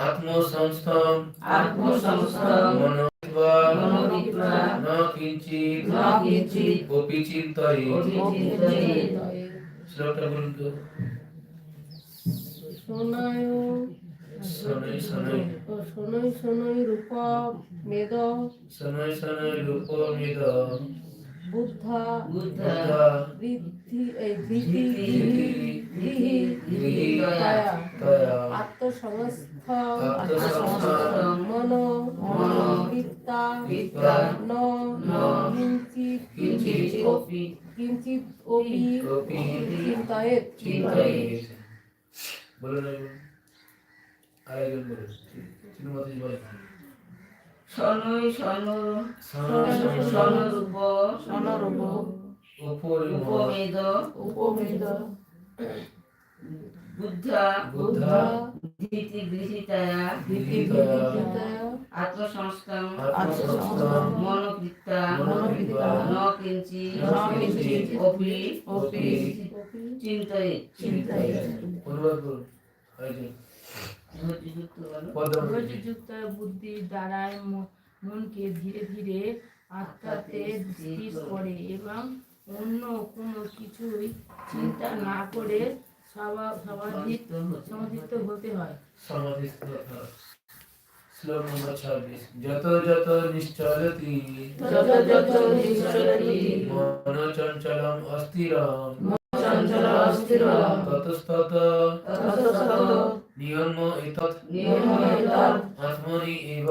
আত্মসংস্থম আত্মসংস্থম মনোবিদ্বা মনোবিদ্বা ন কিঞ্চিত ন কিঞ্চিৎ কোপি চিন্তয়ে অভিচিন্তয়েৎ। শ্লোকটা বলুন শনৈ শনৈ শোনয় শোনয় রূপ মেদ বুদ্ধা বুদ্ধা বৃদ্ধি আত্মসংস্থ মনো বিত্তা ন কিঞ্চিত কিঞ্চিৎ অপি চিন্তায়েত বলুন। আরেকজন বলুন। শনৈ শনরূপ সনরূপ উপরিম উপমেদ উপমেদ বুদ্ধা বুদ্ধা ধৃতি গৃহীতয়া গৃহীতয়া আত্মসংস্থম আত্মসংস্থম মনোকৃত্তা মনোকৃত্তা ন কিঞ্চিৎ ন কিঞ্চিৎ অপি অপি চিন্তয়েৎ। চিন্তয়েৎ। অনুবাদ করুন ধৈর্যযুক্ত ধৈর্যযুক্ত বুদ্ধির দ্বারাই মনকে ধীরে ধীরে আত্মাতে স্থির করে। এবং অন্য কোনো কিছুই চিন্তা না করে সমাধিত সমাধিত হতে হয়। সমাধিস্থ শ্লোক নম্বর ছাব্বিশ। যত যত নিশ্চলতি যত যত নিশ্চলতি মন চঞ্চলম অস্থিরম। চঞ্চল অস্থির ততস্তত। ততস্তত। নিয়ম এতৎ নিয়ম এতৎ আত্মনি এব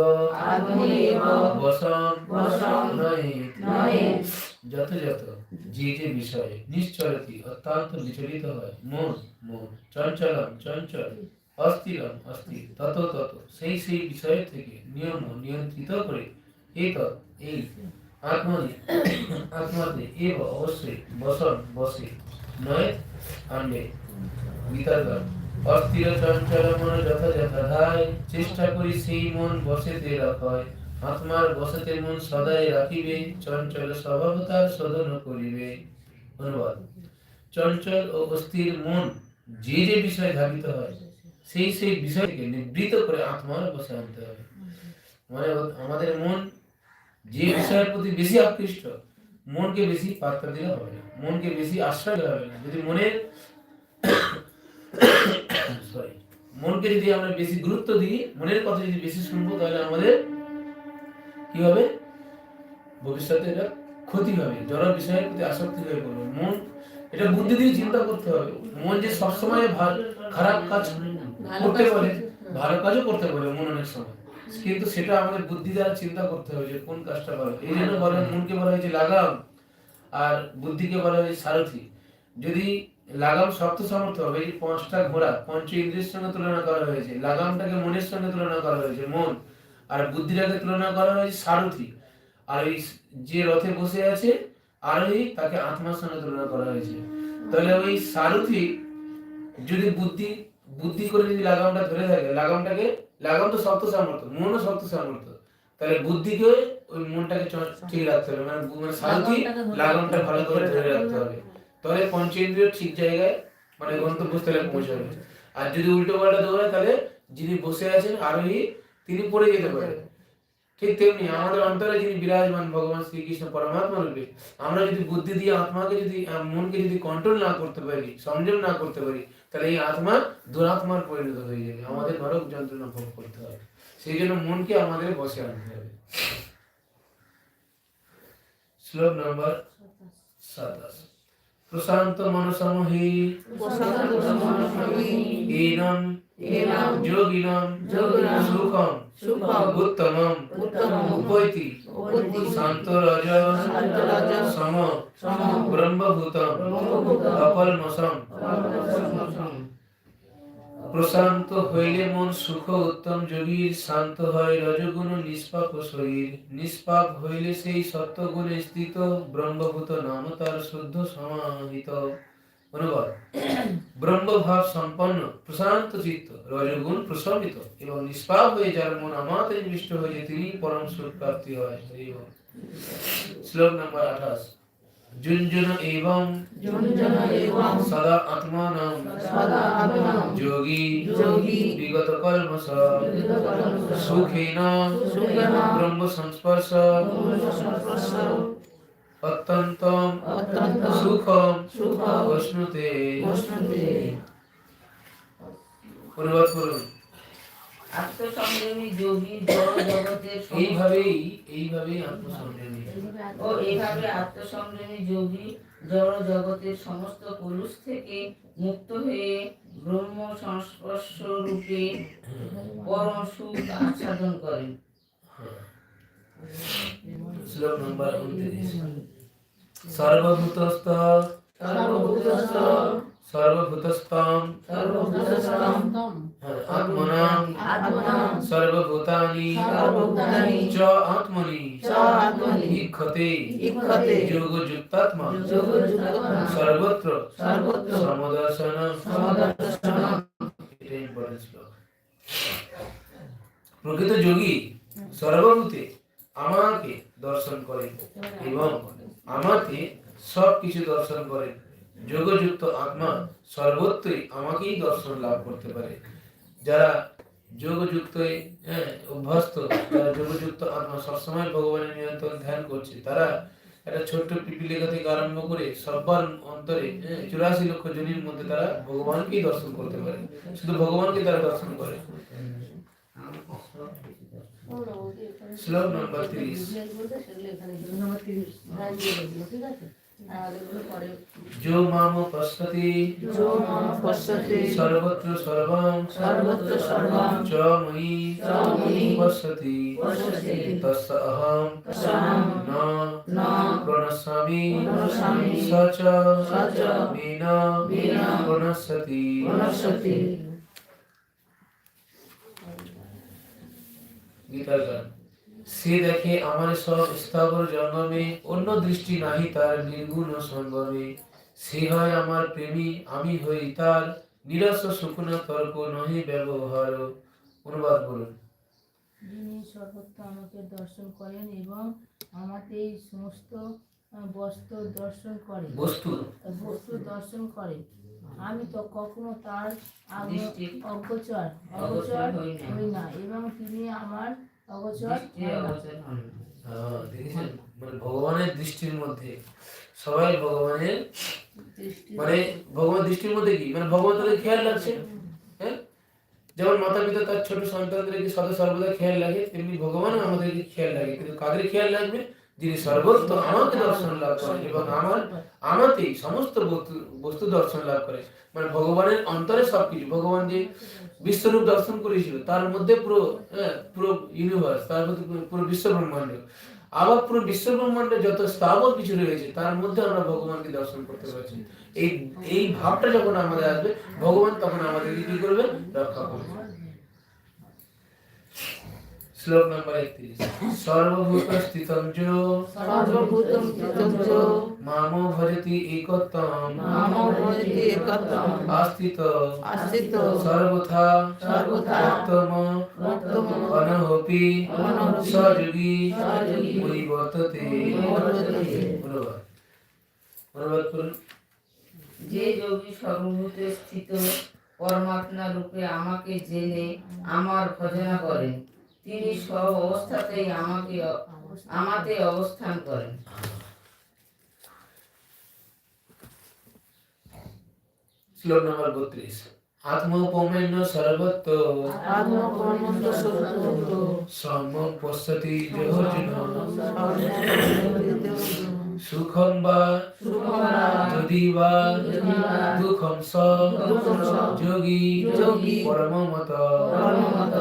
আত্মনি এব বসম বশং নয়েৎ। নয়েৎ। যত যত। যে যে বিষয়ে। নিশ্চলতি অত্যন্ত বিচলিত হয়। মন। মন। চঞ্চলম। চঞ্চল। অস্থিরম। অস্থির। তত তত। সেই সেই বিষয় থেকে নিয়ম নিয়ন্ত্রিত করে। এই তৎ এই। আত্মনি। আত্মাতে এব অবশ্যই। বসন। বসে। নয় আনবে বিতর্ক। অস্থির চঞ্চল মন যথা যথাধায় চেষ্টা করি সেই মন বসেতে রাখায় আত্মার মন সদাই রাখিবে, চঞ্চল করিবে। অনুবাদ। চঞ্চল ও অস্থির মন যে যে বিষয়ে ধাবিত হয়, সেই সেই বিষয়কে নিবৃত করে আত্মার বসে আনতে হবে। মানে আমাদের মন যে বিষয়ের প্রতি বেশি আকৃষ্ট, মনকে বেশি পাত্তা দিলে হবে না, মনকে বেশি আশ্রয় দিলে হবে না। যদি মনের সরি মনকে যদি আমরা বেশি গুরুত্ব দিই মনের কথা যদি বেশি শুনব তাহলে আমাদের কি হবে? ভবিষ্যতে এটা ক্ষতি হবে জড় বিষয়ের প্রতি আসক্তি হয়ে পড়বে। মন এটা বুদ্ধি দিয়ে চিন্তা করতে হবে। মন যে সবসময় খারাপ কাজ করতে পারে ভালো কাজও করতে পারে মন অনেক সময়। কিন্তু সেটা আমাদের বুদ্ধি দ্বারা চিন্তা করতে হবে যে কোন কাজটা ভালো। এই জন্য বলা মনকে বলা হয়েছে লাগাম আর বুদ্ধিকে বলা হয়েছে সারথি। যদি লাগাম শক্ত সামর্থ্য হবে এই পাঁচটা ঘোড়া পঞ্চ ইন্দ্রিয়ের সঙ্গে তুলনা করা হয়েছে লাগামটাকে মনের সঙ্গে তুলনা করা হয়েছে মন আর বুদ্ধিটাকে তুলনা করা হয়েছে সারথি আর এই যে রথে বসে আছে আরোহী তাকে আত্মার সঙ্গে তুলনা করা হয়েছে। তাহলে ওই সারথি যদি বুদ্ধি বুদ্ধি করে যদি লাগামটা ধরে থাকে লাগামটাকে লাগাম তো শক্ত সামর্থ্য মনও শক্ত সামর্থ্য তাহলে বুদ্ধিকে ওই মনটাকে ঠিক রাখতে হবে মানে মানে সারথি লাগামটা ভালো করে ধরে রাখতে হবে। তাহলে পঞ্চেন্দ্রিয় ঠিক জায়গায় মানে গন্তব্যস্থলে পৌঁছাবে আর যদি উল্টো পাল্টা দৌড়ায় তাহলে যিনি বসে আছেন, আরোহী তিনি পড়ে যেতে পারে ঠিক তেমনি আমাদের অন্তরে যিনি বিরাজমান ভগবান শ্রীকৃষ্ণ পরমাত্মা রূপে, আমরা যদি বুদ্ধি দিয়ে আত্মাকে যদি মনকে যদি কন্ট্রোল না করতে পারি, সংযম না করতে পারি, তাহলে এই আত্মা দুরাত্মার পরিণত হয়ে যাবে। আমাদের নরক যন্ত্রণা ভোগ করতে হবে। সেই জন্য মনকে আমাদের বসে আনতে হবে। শ্লোক নম্বর সাতাশ। প্রশান্ত মনসমহি। ইনম যোগিনম। সুখম। উত্তমম। উপৈতি। উপৈতি শান্ত রজ সম। ব্রহ্মভূতম। অপলমসম প্রশান্ত হইলে মন সুখ, উত্তম যোগীর শান্ত হয় রজগুণ নিষ্পাপ শরীর। নিষ্পাপ হইলে সেই সত্যগুণে স্থিত, ব্রহ্মভূত নাম তার শুদ্ধ সমাহিত। অনুবাদ। ব্রহ্মভাব সম্পন্ন, প্রশান্ত চিত্ত, রজগুণ প্রশমিত এবং নিষ্পাপ হয়ে যার মন আমাতে নিবিষ্ট হয়ে তিনি পরম সুখ প্রাপ্তি হয়। শ্লোক নাম্বার আঠাশ। झुंझुन एवं झुंझुन एवं सदा आत्मानं सदा आत्मानं योगी योगी विगत कल्मष सुखेन सुखेन ब्रह्म संस्पर्श संस्पर्श अत्यंतम अत्यंत सुखम सुखा वश्नुते। वश्नुते। पूर्वपुरुष আত্মসংযমী যোগী জগতের এইভাবেই এইভাবেই আত্মসংযমী ও এইভাবে আত্মসংযমী যোগী জড় জগতের সমস্ত কলুষ থেকে মুক্ত হয়ে ব্রহ্ম সংস্পর্শ রূপে পরম সুখ আস্বাদন করেন। শ্লোক নম্বর উনত্রিশ। সর্বভূতস্থ সর্বভূতস্থ সর্বভূতস্থম সর্বভূতস্থম আত্মনাম আত্মনাম সর্বভূতানি সর্বভূতানি চ আত্মনি চ আত্মনি ইক্ষতে ইক্ষতে যোগযুক্তাত্মা যোগযুক্তাত্মা সর্বত্র সর্বত্র সমদর্শন সমদর্শনম এটা ইম্পর্টেন্ট শ্লোক প্রকৃত যোগী সর্বভূতে আমাকে দর্শন করেন এবং আমাকে সব কিছু দর্শন করেন। যোগযুক্ত আত্মা সর্বত্রই আমাকেই দর্শন লাভ করতে পারে যারা যোগযুক্ত হ্যাঁ অভ্যস্ত যারা যোগযুক্ত আত্মা সবসময় ভগবানের নিয়ন্ত্রণ ধ্যান করছে তারা একটা ছোট্ট পিপিলিকা থেকে আরম্ভ করে সব্বার অন্তরে হ্যাঁ, চুরাশি লক্ষ জনের মধ্যে তারা ভগবানকেই দর্শন করতে পারে শুধু ভগবানকে তারা দর্শন করে শ্লোক নম্বর তিরিশ जो माम पश्यति जो माम पश्यति सर्वत्र सर्वं सर्वत्र सर्वं च मयि च मयि पश्यति पश्यति तस्य अहं तस्य न न प्रणश्यामि प्रणश्यामि स च स च मीना मीना प्रणश्यति प्रणश्यति गीता का সে দেখে আমার সব স্থাবর জন্মে অন্য দৃষ্টি নাহি তার নির্গুণ সঙ্গমে সে হয় আমার প্রেমী আমি হই তার নিরস শুকনো তর্ক নহি ব্যবহার। অনুবাদ বলুন। যিনি সর্বত্র আমাকে দর্শন করেন এবং আমাকে এই সমস্ত বস্তু দর্শন করেন বস্তু? বস্তু দর্শন করেন আমি তো কখনো তার অগোচর অগোচর। হই না। এবং তিনি আমার অগোচর দৃষ্টি হন না। অগোচর হন না। হ্যাঁ, দেখেছেন মানে ভগবানের দৃষ্টির মধ্যে সবাই ভগবানের মানে ভগবানের দৃষ্টির মধ্যে কি মানে ভগবান তাদের খেয়াল রাখছে হ্যাঁ যেমন মাতা পিতা তার ছোট সন্তানদেরকে সদা সর্বদা খেয়াল রাখে তেমনি ভগবানও আমাদেরকে খেয়াল রাখে কিন্তু কাদের খেয়াল রাখবে যিনি সর্বত্র আমাকে দর্শন লাভ করেন এবং আমার আমাতেই সমস্ত বস্তু দর্শন লাভ করে মানে ভগবানের অন্তরে সবকিছু। ভগবান যে বিশ্বরূপ দর্শন করেছিল তার মধ্যে পুরো হ্যাঁ, পুরো ইউনিভার্স তার মধ্যে পুরো বিশ্ব ব্রহ্মাণ্ড আবার পুরো বিশ্ব ব্রহ্মাণ্ডে যত স্থাবর কিছু রয়েছে তার মধ্যে আমরা ভগবানকে দর্শন করতে পারছি। এই এই ভাবটা যখন আমাদের আসবে ভগবান তখন আমাদেরকে কি করবে? রক্ষা করবে। শ্লোক নম্বর একত্রিশ সর্বভূত স্থিতম যো সর্বভূতম স্থিতম চ মামো ভজতি একত্তম মামো ভজতি একত্তম আস্থিত আস্থিত সর্বথা সর্বথা উত্তম উত্তম অনহপি অনহপি সযোগী সযোগী পরিবর্ততে পরিবর্ততে। অনুবাদ অনুবাদ করুন যে যোগী সর্বভূতে স্থিত পরমাত্মা রূপে আমাকে জেনে আমার ভজনা করেন। তিনি সব অবস্থাতেই আমাকে আমাতে অবস্থান করেন। শ্লোক নম্বর বত্রিশ। আত্মপৌমেন্য সর্বত্র। পশ্যতি সুখম বা যদি বা দুঃখম স যোগী যোগী। পরমমত। পরমমত।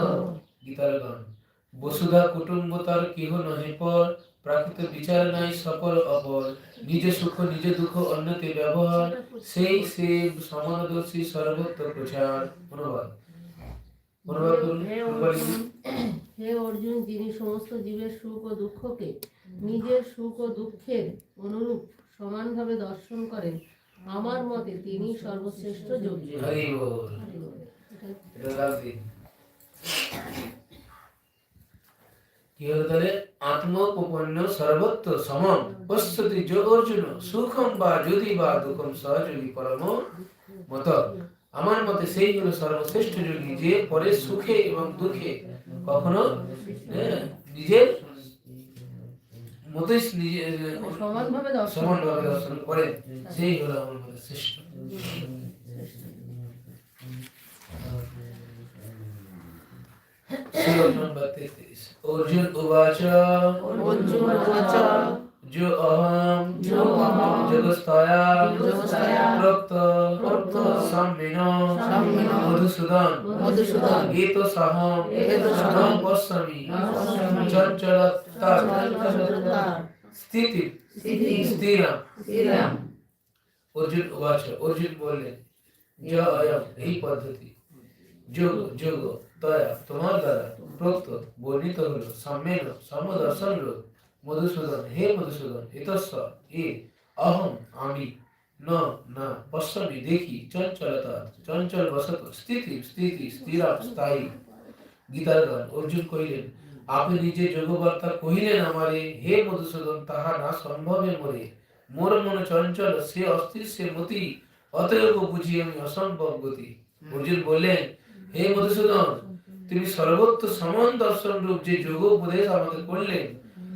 গীতার গান বসুধা কুটুম্বতার কেহ নহে পর প্রাকৃত বিচার নাই সকল অপর নিজে সুখ নিজে দুঃখ অন্যতে ব্যবহার সেই সে সমানদর্শী সর্বত্র প্রচার। অনুবাদ। হে অর্জুন যিনি সমস্ত জীবের সুখ ও দুঃখকে নিজের সুখ ও দুঃখের অনুরূপ সমানভাবে দর্শন করেন আমার মতে তিনি সর্বশ্রেষ্ঠ যোগী হরি বল এটা রাখ দিন কি হলো তাহলে আত্মোপন্ন সর্বত্র সমম। পশ্যতি যোগ অর্জুন সুখম বা যদি বা দুঃখম সহযোগী পরম মত। আমার মতে সেই হলো সর্বশ্রেষ্ঠ যোগী যে পরে সুখে এবং দুঃখে কখনো নিজের মতে নিজের সমানভাবে দর্শন করে। সেই হলো আমার মতে শ্রেষ্ঠ। শ্লোক নম্বর তেত্রিশ अर्जुन उवाच अर्जुन उवाच जो अहम जो अहम जगस्ताया जगस्ताया प्रक्त प्रक्त सम्मिन सम्मिन मधुसूदन ये तो सहम एत सहम पश्यमि चंचलता स्थिति स्थिति स्थिरम स्थिरम अर्जुन उवाच अर्जुन बोले जो अयम ही पद्धति जो जो দয়া, তোমার দ্বারা প্রোক্ত বর্ণিত হলো সাম্যেন সমদর্শন হলো মধুসূদন, হে মধুসূদন এতস্ব এ অহম আমি, ন, না, পশ্চামি, দেখি, চঞ্চলতা চঞ্চল বসত স্থিতি স্থিতি স্থিরা স্থায়ী। গীতার গান অর্জুন কহিলেন, আপনি নিজে যোগবার্তা কহিলেন আমারে, হে মধুসূদন, তাহা না সম্ভবে মরে মোর মন চঞ্চল, সে অস্থির, সে মতি, অতএব বুঝি আমি অসম্ভব গতি। অর্জুন বললেন, হে মধুসূদন তুমি সর্বত্র সমান দর্শন রূপ যে যোগ উপদেশ আমাকে করলেন।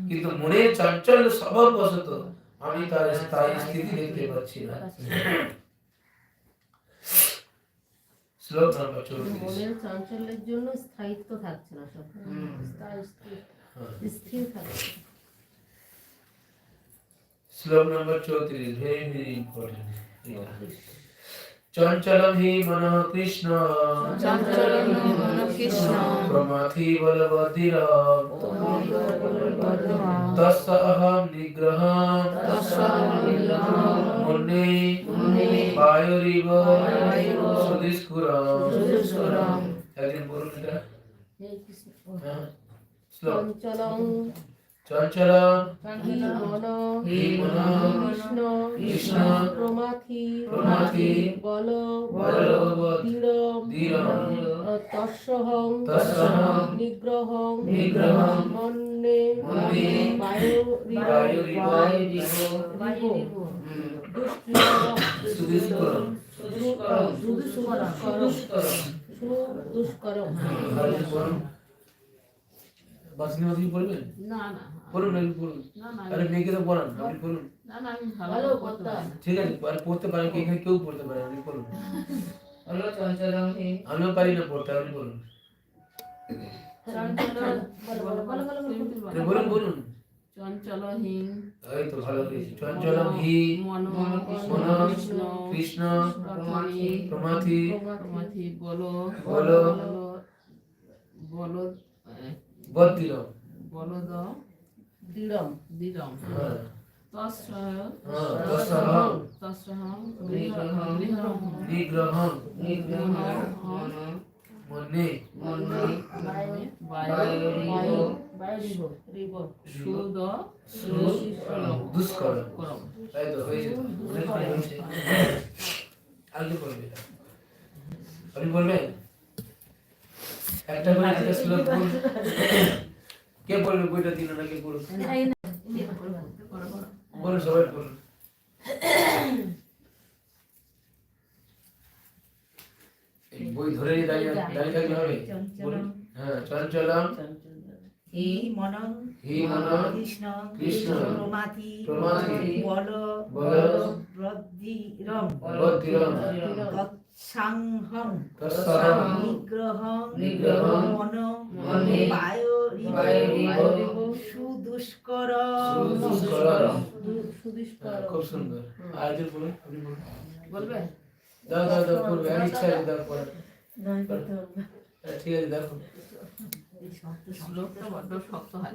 কিন্তু মনের চাঞ্চল্য স্বভাব বশত আমি তার স্থায়ী স্থিতি দেখতে পাচ্ছি না। চাঞ্চল্যের জন্য স্থায়িত্ব থাকছে না সব। স্থির- স্থির থাকছে। না। শ্লোক নম্বর চৌত্রিশ। ভেরি ভেরি ইম্পর্টেন্ট চঞ্চলম হি মন কৃষ্ণ চঞ্চলম হি মনঃ কৃষ্ণ। প্রমাথি বলবদ্ধির বর্ধমান তস্য অহম নিগ্রহম তস্য অহং নিগ্রহম মুন্নে মুন্নে বায়ুরিব বায়ুরিব সুদিস্কুরম সুদুষ্করম একদিন বলুন এটা হে কৃষ্ণ হ্যাঁ। শ্লোক চঞ্চলং কৃষ্ণ কৃষ্ণ প্রমাথি প্রমাথি বল দৃঢ়ম তৎসহং তৎসহং মন্নে সুদিস্কুরম দুষ্করম বাসনি বাসনি বলবেন না না বলুন একটু বলুন না না আরে মেয়েকে তো বলান আপনি বলুন না না আমি ভালো না। ঠিক আছে আর পড়তে পারেন কি? এখানে কেউ পড়তে পারে আপনি বলুন হলো চঞ্চলম হি আমিও পারি না পড়তে আপনি চঞ্চল বলো। বলুন বলুন। চঞ্চলহীন এই তো ভালো হয়েছে। চঞ্চলম মন কৃষ্ণ। কৃষ্ণ প্রমাথি। প্রমাথি বলো। বলো। বলো। বদ্দিরম বলদ দৃঢ়ম আগে বলবে? আপনি বলবেন? একটা করে একটা শ্লোক বলুন কে বলবে বইটা দিল না কে বলুন সবাই বলুন। বই ধরে দাঁড়িয়ে দাঁড়িয়ে থাকলে হবে? হ্যাঁ চঞ্চলম। হি মন হি মন কৃষ্ণ। কৃষ্ণ। প্রমাথি প্রমাথি বল। বল। ব্রদ্ধিরম বদ্দিরম তৎসহং নিগ্রহং। নিগ্রহং। মন মনে। বায়ুরিব সুদুষ্কর। হ্যাঁ, খুব সুন্দর। আর একজন বলুন আপনি বলুন। বলবে? দাও দাও দাও করবে। আমি ইচ্ছা আছে দাও। পরে। ঠিক আছে দেখো। শ্লোকটা বড্ড শক্ত হয়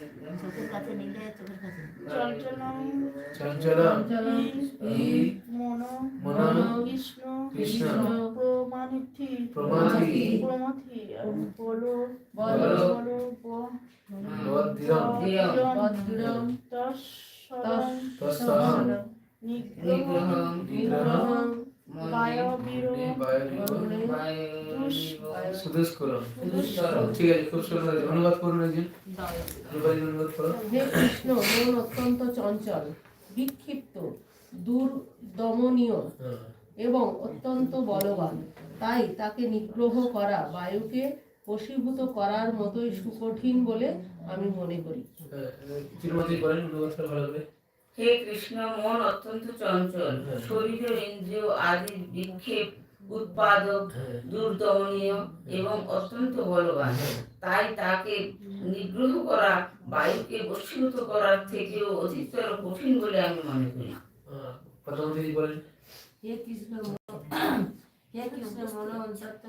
চোখের কাছে নিলে চোখের কাছে মন মন কৃষ্ণ কৃষ্ণ বলো বলো বলো। বদ্ধিরম বদ্ধিরম তৎসহং নিগ্রহম নিগ্রহং অনুবাদ করুন কৃষ্ণ মন অত্যন্ত চঞ্চল বিক্ষিপ্ত হ্যাঁ। এবং অত্যন্ত বলবান। তাই তাকে নিগ্রহ করা বায়ুকে বশীভূত করার মতোই সুকঠিন বলে আমি মনে করি। হে কৃষ্ণ মন অত্যন্ত চঞ্চল। শরীর ইন্দ্রিয় আদি বিক্ষেপ উৎপাদক দুর্দমনীয় এবং অত্যন্ত বলবান। তাই তাকে নিগ্রহ করা বায়ুকে বশীভূত করার থেকেও অধিকতর কঠিন বলে আমি মনে করি। প্রথম বলেন। হে কৃষ্ণ মন- হে কৃষ্ণ মন অন্তত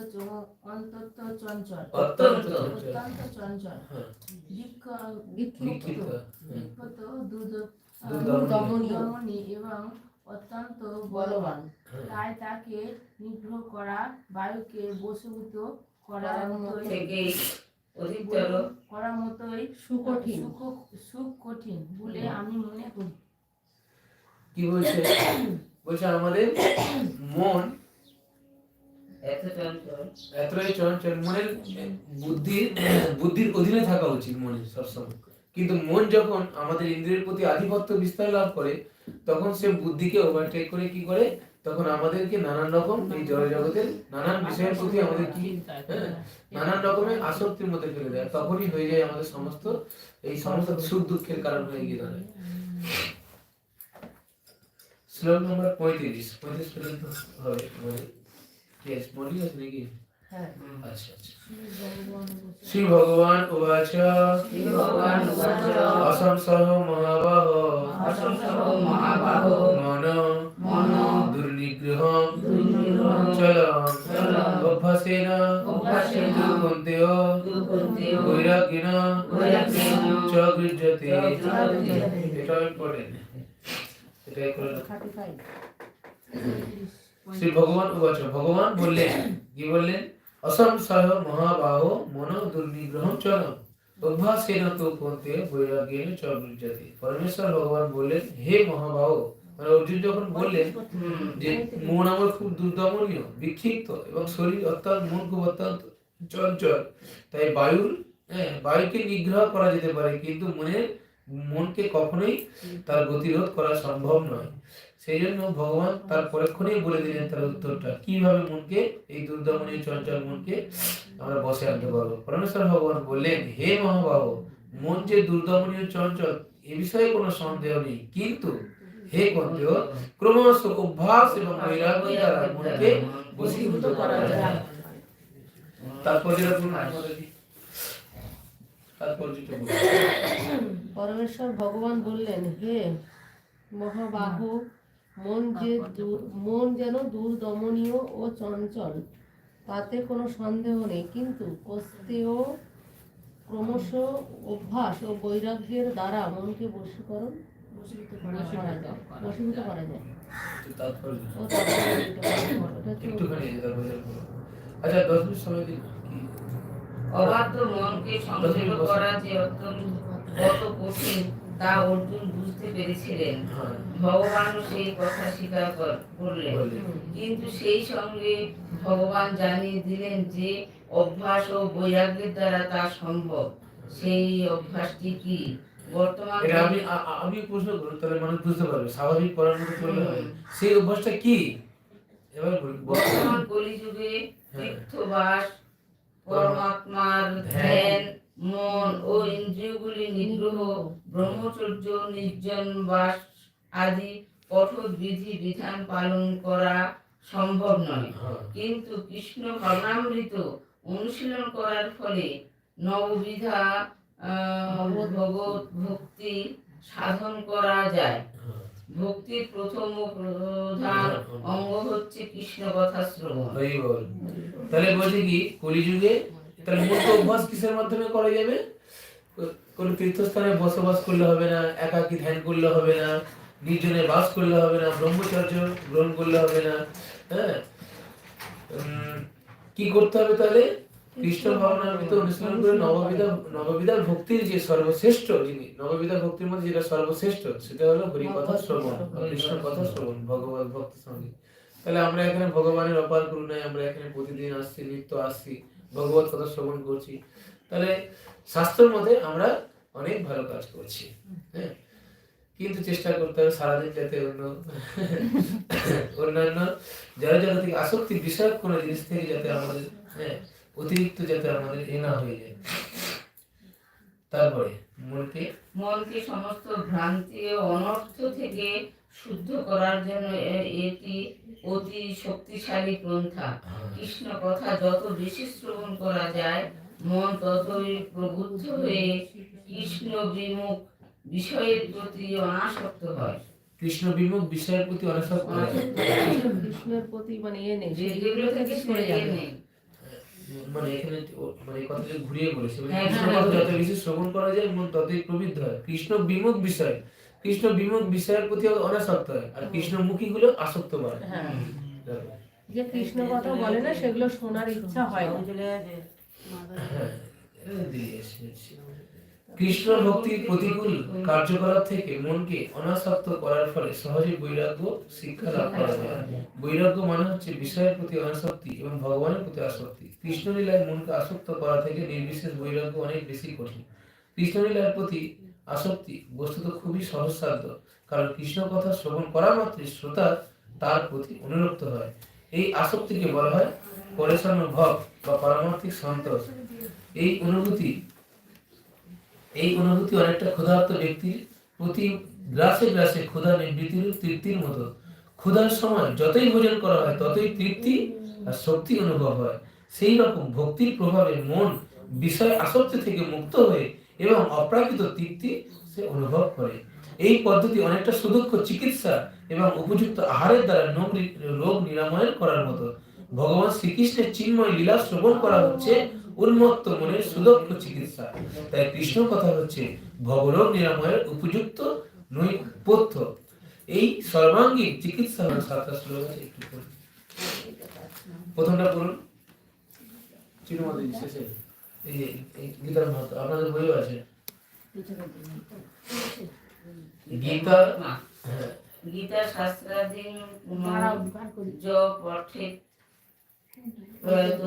অন্তত চঞ্চল। অত্যন্ত অত্যন্ত চঞ্চল। বিক্ষ- বিক্ষিপ্ত বিক্ষিপ্ত বিক্ষত দুর্দ- দুর্দমনীয় দমনী এবং অত্যন্ত বলবান। তাই তাকে নিগ্রহ করা বায়ুকে বশীভূত করার থেকে অধিকতর করার মতোই সুকঠিন। সুখ- কঠিন বলে আমি মনে করি। কি বলছে? বলছে আমাদের মন এতটাই চঞ্চল। বুদ্ধির বুদ্ধির অধীনে থাকা উচিত মনের সবসময়। কিন্তু মন যখন আমাদের ইন্দ্রিয়ের প্রতি আধিপত্য বিস্তার লাভ করে তখন সে বুদ্ধিকে ওভারটেক করে কি করে? তখন আমাদেরকে নানান রকম এই জড় জগতের নানান বিষয়ের প্রতি আমাদের কি হ্যাঁ, নানান রকমের আসক্তির মধ্যে ফেলে দেয়। তখনই হয়ে যায় আমাদের সমস্ত এই সমস্ত সুখ দুঃখের কারণ হয়ে গিয়ে দাঁড়ায়। শ্লোক নম্বর পঁয়ত্রিশ। পঁয়ত্রিশ পর্যন্ত হবে। আমাদের Yes, মনে আছে নাকি হ্যাঁ আচ্ছা আচ্ছা শ্রী ভগবান উবাচ শ্রী ভগবান উবাচ অসংসহ মহাবাহ অসংসহ মহাবাহো মন মন দুর্নিগ্রহম দুর্নিগ্রহম চলম চলম অভ্যাসেন অভ্যাসেন কুন্তেয় দুর্গন্তেয় বৈরাগ্যেন বৈরাগ্যেন চ গৃহ্যতে চ গৃহ্যতে। এটাও ইম্পর্টেন্ট এটাই করে থার্টি ফাইভ শ্রী ভগবান উবাচ ভগবান বললেন, কি বললেন? অসংশয় মহাবাহ মন দুর্নিগ্রহম চলম অভ্যাসেন তো পন্থে বৈরাগ্যেন চ গৃহ্যতে পরমেশ্বর ভগবান বললেন, হে মহাবাহ মানে অর্জুন যখন বললেন। যে, মন আমার খুব দুর্দমনীয়, বিক্ষিপ্ত এবং শরীর অত্যন্ত, মন খুব অত্যন্ত চঞ্চল, তাই বায়ুর হ্যাঁ বায়ুকে নিগ্রহ করা যেতে পারে, কিন্তু মনের মনকে কখনোই তার গতিরোধ করা সম্ভব নয়। সেই জন্য ভগবান তার পরক্ষণেই বলে দিলেন তার উত্তরটা। কীভাবে মনকে, এই দুর্দমনীয় চঞ্চল মনকে আমরা বসে আনতে পারব? পরমেশ্বর ভগবান বললেন, হে মহাবাহ মন যে দুর্দমনীয় চঞ্চল, এ বিষয়ে কোনো সন্দেহ নেই। কিন্তু হে কন্তেয় ক্রমশ অভ্যাস এবং বৈরাগ্য দ্বারা মনকে বশীভূত করা যায়। তারপর যেটা বলুন আমাদেরকে। তারপর যেটা বলুন। পরমেশ্বর ভগবান বললেন হে মহাবাহ মন যে মন যেন দুর্দমনীয় ও চঞ্চল তাতে কোনো সন্দেহ নেই। কিন্তু কস্তেও ক্রমশ অভ্যাস ও বৈরাগ্যের দ্বারা মনকে বশীকরণ করা যায়। বশীভূত করা যায়। আচ্ছা দশ মিনিট সময় দিন অবাধ্য মনকে সংযত করা যে অত্যন্ত কত কঠিন তা অর্জুন বুঝতে পেরেছিলেন। হ্যাঁ। ভগবানও সেই কথা স্বীকার করলেন। কিন্তু সেই সঙ্গে ভগবান জানিয়ে দিলেন যে অভ্যাস ও বৈরাগ্যের দ্বারা তা সম্ভব। সেই অভ্যাসটি কি? বর্তমান আমি আমি প্রশ্ন করুন তাহলে মানুষ বুঝতে পারবে স্বাভাবিক পড়ার মতো করলে হয়। সেই অভ্যাসটা কি? এবার বর্তমান কলিযুগে হ্যাঁ। তীর্থবাস পরমাত্মার ধ্যান মন ও ইন্দ্রিয়গুলি নিগ্রহ ব্রহ্মচর্য নির্জন বাস আদি কঠোর বিধি বিধান পালন করা সম্ভব নয়। হ্যাঁ। কিন্তু কৃষ্ণ ভাবনামৃত অনুশীলন করার ফলে নববিধা আহ, ভগবত ভক্তি সাধন করা যায়। ভক্তির প্রথম প্রধান অঙ্গ হচ্ছে কৃষ্ণ কথা শ্রবণ তাহলে বলছে কি, কলিযুগে, তাহলে মুক্ত অভ্যাস কিসের মাধ্যমে করা যাবে? কোন তীর্থস্থানে বসবাস করলে হবে না, একাকী ধ্যান করলে হবে না, নির্জনে বাস করলে হবে না, ব্রহ্মচর্য গ্রহণ করলে হবে না হ্যাঁ? কি করতে হবে তাহলে? কৃষ্ণ ভাবনামৃত অনুশীলন করে নববিধা নববিধার ভক্তির যে সর্বশ্রেষ্ঠ যিনি নববিধা ভক্তির মধ্যে যেটা সর্বশ্রেষ্ঠ, সেটা হলো হরি কথা শ্রবণ কৃষ্ণ কথা শ্রবণ ভগবত ভক্তি সঙ্গে। তাহলে আমরা এখানে ভগবানের অপার করুণায় আমরা এখানে প্রতিদিন আসছি, নিত্য আসছি, ভগবত কথা শ্রবণ করছি। তাহলে শাস্ত্রের মধ্যে আমরা অনেক ভালো কাজ করছি হ্যাঁ? কিন্তু চেষ্টা করতে হবে সারাদিন যাতে অন্য, অন্যান্য যারা যারা থেকে আসক্তি বিষয়ক কোনো জিনিস থেকে যাতে আমাদের হ্যাঁ অতিরিক্ত যাতে আমাদের এ না হয়ে যায়। তারপরে মনকে? মনকে সমস্ত ভ্রান্তি ও অনর্থ থেকে শুদ্ধ করার জন্য এটি অতি শক্তিশালী পন্থা কৃষ্ণ কথা যত বেশি শ্রবণ করা যায় মন ততই প্রবুদ্ধ হয়ে কৃষ্ণ বিমুখ বিষয়ের প্রতি অনাসক্ত হয়। কৃষ্ণ বিমুখ বিষয়ের প্রতি অনাসক্ত হয়। কৃষ্ণের প্রতি মানে এ নেই। যেগুলো থেকে সরে যাবে। নেই। মানে এখানে মানে কথাটা ঘুরিয়ে বলেছে। মানে হ্যাঁ, কৃষ্ণ হ্যাঁ, হ্যাঁ। যত বেশি শ্রবণ করা যায় মন ততই প্রবৃদ্ধ হয়। কৃষ্ণ বিমুখ বিষয়। কৃষ্ণ বিমুখ বিষয়ের প্রতি অনাসক্ত হয়। আর কৃষ্ণমুখী গুলো আসক্ত হয়। হ্যাঁ। যে কৃষ্ণ কথা বলে না সেগুলো শোনার ইচ্ছা হয় না হ্যাঁ, এটা দিয়ে এসেছি। কৃষ্ণ ভক্তির প্রতিকূল কার্যকলাপ থেকে মনকে অনাসক্ত করার ফলে সহজে বৈরাগ্য শিক্ষা লাভ করা যায়। বৈরাগ্য মানে হচ্ছে বিষয়ের প্রতি অনাসক্তি এবং ভগবানের প্রতি আসক্তি। কৃষ্ণলীলায় মনকে আসক্ত করা থেকে নির্বিশেষ বৈরাগ্য অনেক বেশি কঠিন। কৃষ্ণলীলার প্রতি আসক্তি বস্তুত খুবই সহজসাধ্য, কারণ কৃষ্ণ কথা শ্রবণ করা মাত্রই শ্রোতা তার প্রতি অনুরক্ত হয়। এই আসক্তিকে বলা হয় পরেশান ভব বা পারমার্থিক সন্তোষ। এই অনুভূতি এই অনুভূতি অনেকটা ক্ষুধার্ত ব্যক্তির প্রতি গ্রাসে গ্রাসে ক্ষুধা নিবৃত্তির তৃপ্তির মতো। ক্ষুধার সময় যতই ভোজন করা হয়, ততই তৃপ্তি আর শক্তি অনুভব হয়। সেই রকম ভক্তির প্রভাবে মন বিষয় আসক্তি থেকে মুক্ত হয়ে এবং অপ্রাকৃত তৃপ্তি সে অনুভব করে। এই পদ্ধতি অনেকটা সুদক্ষ চিকিৎসা এবং উপযুক্ত আহারের দ্বারা রোগ নিরাময় করার মতো। ভগবান শ্রীকৃষ্ণের চিন্ময় লীলা শ্রবণ করা হচ্ছে উন্মত্ত মনের সুদক্ষ চিকিৎসা। তাই কৃষ্ণ কথা হচ্ছে ভবরোগ নিরাময়ের উপযুক্ত নৈপথ্য এই সর্বাঙ্গীন চিকিৎসা হলো সাতটা শ্লোক আছে একটু পড়ুন। প্রথমটা পড়ুন। চিরমাদি শেষে। এই যে এই গীতার মাহাত্ম আপনাদের বইও আছে। গীতা শাস্ত্রাধীন পঠে প্রয়ত।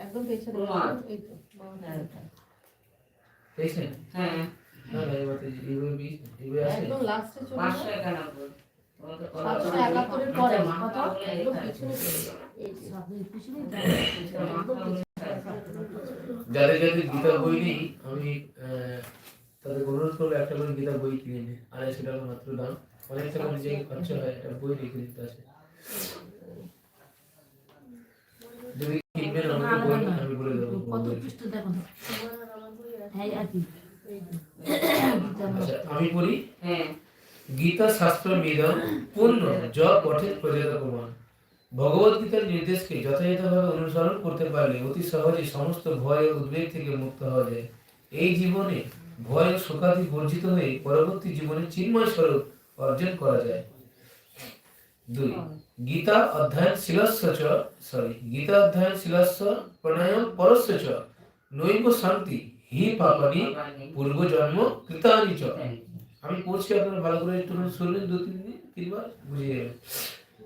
একদম পেছনে এই তো। হ্যাঁ। একদম লাস্টে চলে পাঁচশো একানব্বই। সাতশো একাত্তরের পরে কত? একদম পিছনে যে। যাদের যাদের গীতা বই নেই আমি আহ, তাদের অনুরোধ করব একটা করে গীতা বই কিনে নিই আড়াইশো টাকা মাত্র দাম। অনেক টাকা নিজে খরচা হয় একটা বই রেখে দিতে আছে যদি কিনবেন আমাকে বই আমি বলে দেবো কত পৃষ্ঠ দেখো তো। এই আর কি আচ্ছা আমি পড়ি হ্যাঁ গীতা শাস্ত্র মিদম পূর্ণ য প্রজাত প্রমাণ। ভগবত গীতার নির্দেশকে যথাযথভাবে অনুসরণ করতে পারলে অতি সহজে সমস্ত ভয় ও উদ্বেগ থেকে মুক্ত হওয়া যায়। এই জীবনে ভয় ও শোকাদি বর্জিত হয়ে পরবর্তী জীবনে চিন্ময় স্বরূপ অর্জন করা যায়। দুই। গীতা অধ্যয়ন শিলস্য চ সরি গীতা অধ্যয়ন শিলস্য প্রাণায়াম পরস্য চ নৈব শান্তি হি পাপানি পূর্ব জন্ম কৃতানি চ আমি পড়ছি আপনারা ভালো করে একটু শুনলেন দু তিন দিন তিনবার বুঝিয়ে যাবেন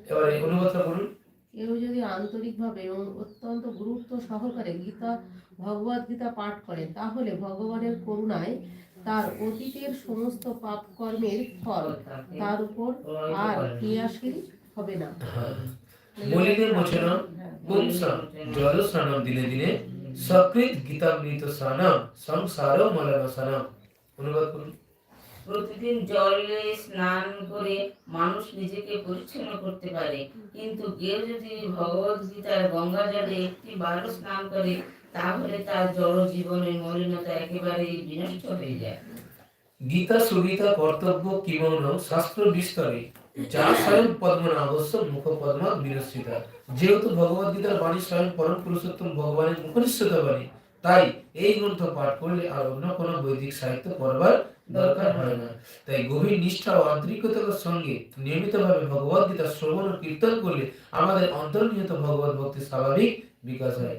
এবারে অনুবাদটা করুন কেউ যদি আন্তরিকভাবে এবং অত্যন্ত গুরুত্ব সহকারে গীতা ভগবদ গীতা পাঠ করে তাহলে ভগবানের করুণায় তার অতীতের সমস্ত পাপ কর্মের ফল তার উপর আর ক্রিয়াশীল হবে না। মলিনের মোচনম পুংসাম জল স্নানম দিনে দিনে সকৃত গীতামৃত স্নানম সংসার মলনসনম অনুবাদ করুন। প্রতিদিন জলে স্নান করে মানুষ নিজেকে পরিচ্ছন্ন করতে পারে। কিন্তু কেউ যদি ভগবত গীতার গঙ্গা জলে একটি বারো স্নান করে তাহলে তার জড় জীবনের মলিনতা একেবারেই বিনষ্ট হয়ে যায়। গীতা সুগীতা কর্তব্য কিমৌন শাস্ত্র বিস্তরে যা স্বয়ং পদ্মনাভস্য মুখ পদ্মা বিরসিতা যেহেতু ভগবদ গীতার বাণী স্বয়ং পরম পুরুষোত্তম ভগবানের মুখনিশ্চিত বাণী, তাই এই গ্রন্থ পাঠ করলে আর অন্য বৈদিক সাহিত্য পড়বার দরকার হয় না। তাই গভীর নিষ্ঠা ও আন্তরিকতার সঙ্গে নিয়মিতভাবে ভগবত গীতা শ্রবণ ও কীর্তন করলে আমাদের অন্তর্নিহিত ভগবত ভক্তি স্বাভাবিক বিকাশ হয়।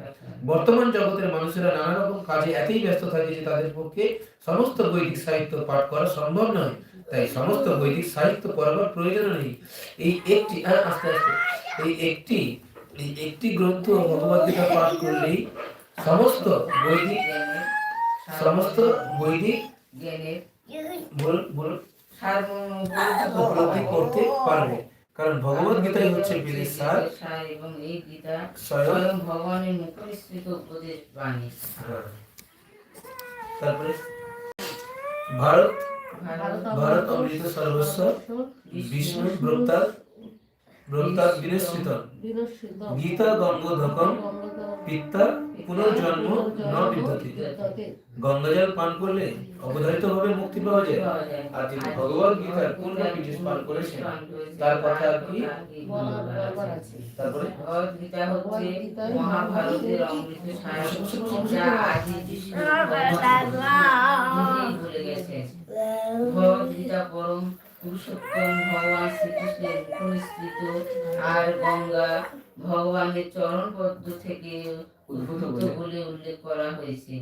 বর্তমান জগতের মানুষেরা নানা রকম কাজে এতই ব্যস্ত থাকে যে তাদের পক্ষে সমস্ত বৈদিক সাহিত্য পাঠ করা সম্ভব নয়। তাই সমস্ত বৈদিক সাহিত্য পড়বার প্রয়োজন নেই। এই একটি আস্তে আস্তে। এই একটি এই একটি গ্রন্থ ভগবত গীতা পাঠ করলেই সমস্ত বৈদিক সমস্ত বৈদিক উপলব্ধি করতে পারবে। কারণ ভগবত গীতাই হচ্ছে বেদের সার। সার এবং এই গীতা স্বয়ং স্বয়ং ভগবানের মুখনিসৃত উপদেশ বাণী। তারপরে ভারত ভারত ভারত অমৃত সর্বস্ব বিষ্ণু ব্রহ্মতার বিনশ্রিত। গঙ্গাজল পান করলে অবধারিত ভাবে মুক্তি পাওয়া যায়। আর যিনি ভগবত গীতার পূর্ণ পীঠে পান করেছেন, তার কথা কি? তারপরে? গীতা হচ্ছে মহাভারতের অমৃত ভগবত গীতা পরম পুরুষোত্তম ভগবান শ্রীকৃষ্ণের উপনিষ্ঠিত আর গঙ্গা ভগবানের চরণ পদ্ম থেকে উদ্ভূত বলে। উল্লেখ করা হয়েছে।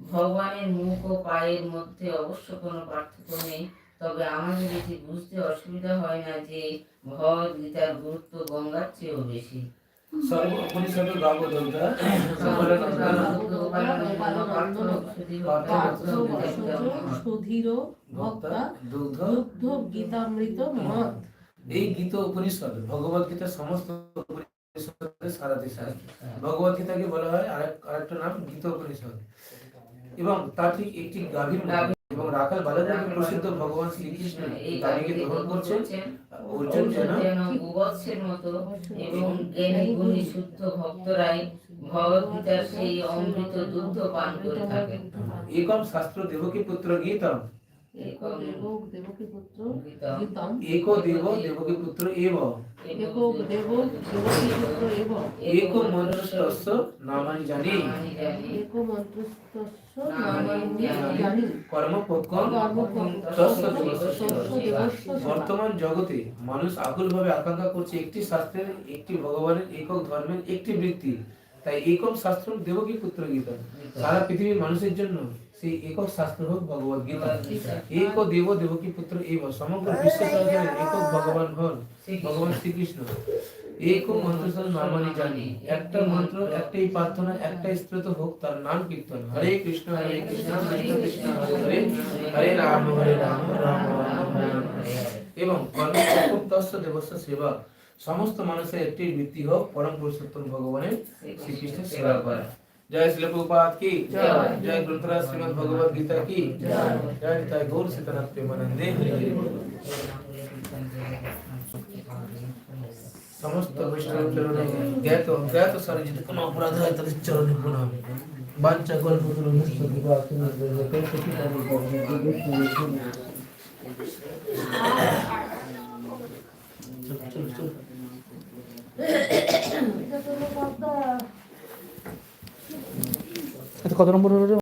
ভগবানের মুখ ও পায়ের মধ্যে অবশ্য কোনো পার্থক্য নেই তবে আমাদের এটি বুঝতে অসুবিধা হয় না যে ভগবদ্গীতার গীতার গুরুত্ব গঙ্গার চেয়েও বেশি। এই গীত উপনিষদ, ভগবত গীতা সমস্ত সার ভগবত গীতাকে বলা হয় আরেক আরেকটা নাম গীত উপনিষদ। এবং তার ঠিক একটি গাভীর এবং রাখাল প্রসিদ্ধ ভগবান শ্রীকৃষ্ণ এই গ্রহণ করছেন। অর্জুন যেন গোবৎসের মতো এবং জ্ঞানী গুণী শুদ্ধ ভক্তরাই সেই অমৃত দুগ্ধ পান করে থাকেন। একম শাস্ত্র দেবকী পুত্র গীতম। এক দেব দেবকী পুত্র গীতম। এক দেব দেবকী পুত্র এব। এক দেব দেবকী পুত্র এব। এক মন্ত্রস্য নামানি জানি। আমি মন্ত্রস্তস্য নামানি জানি। কর্মপক্ষম কর্মপক্ষম তস্য তস্য দেবস্য দেবস্য বর্তমান জগতে মানুষ আকুলভাবে আকাঙ্ক্ষা করছে একটি শাস্ত্রের একটি ভগবানের একক ধর্মের একটি বৃত্তি। তাই একক শাস্ত্র দেবকী পুত্র গীতা। সারা পৃথিবীর মানুষের জন্য সেই একক শাস্ত্র হোক ভগবত গীতা এক দেব দেবকী পুত্র এব সমগ্র বিশ্ব একক ভগবান হন ভগবান শ্রীকৃষ্ণ। এক মন্ত্র নামানি জানি। একটা মন্ত্র একটাই প্রার্থনা একটাই স্ত্রোত হোক তার নাম কীর্তন। হরে কৃষ্ণ হরে কৃষ্ণ কৃষ্ণ কৃষ্ণ হরে হরে রাম হরে রাম রাম রাম হরে। এবং কর্মপক্ষম তস্য দেবস্য সেবা সমস্ত মানুষের একটি বৃত্তি হোক পরম পুরুষোত্তম ভগবানের শ্রীকৃষ্ণের সেবা করা। জয় শিল প্রভুপাদ কি জয়। জয় গ্রন্থরাজ শ্রীমদ ভগবত গীতা কি জয় জয় গৌর সীতানাথ প্রেমানন্দে হরি হরি বল। সমস্ত বৈষ্ণব চরণে জ্ঞাত অজ্ঞাত সারে যদি কোনো অপরাধ হয় তাদের চরণে প্রণাম বাঞ্চা কল্প করুন এটা তো কত নম্বর হলো?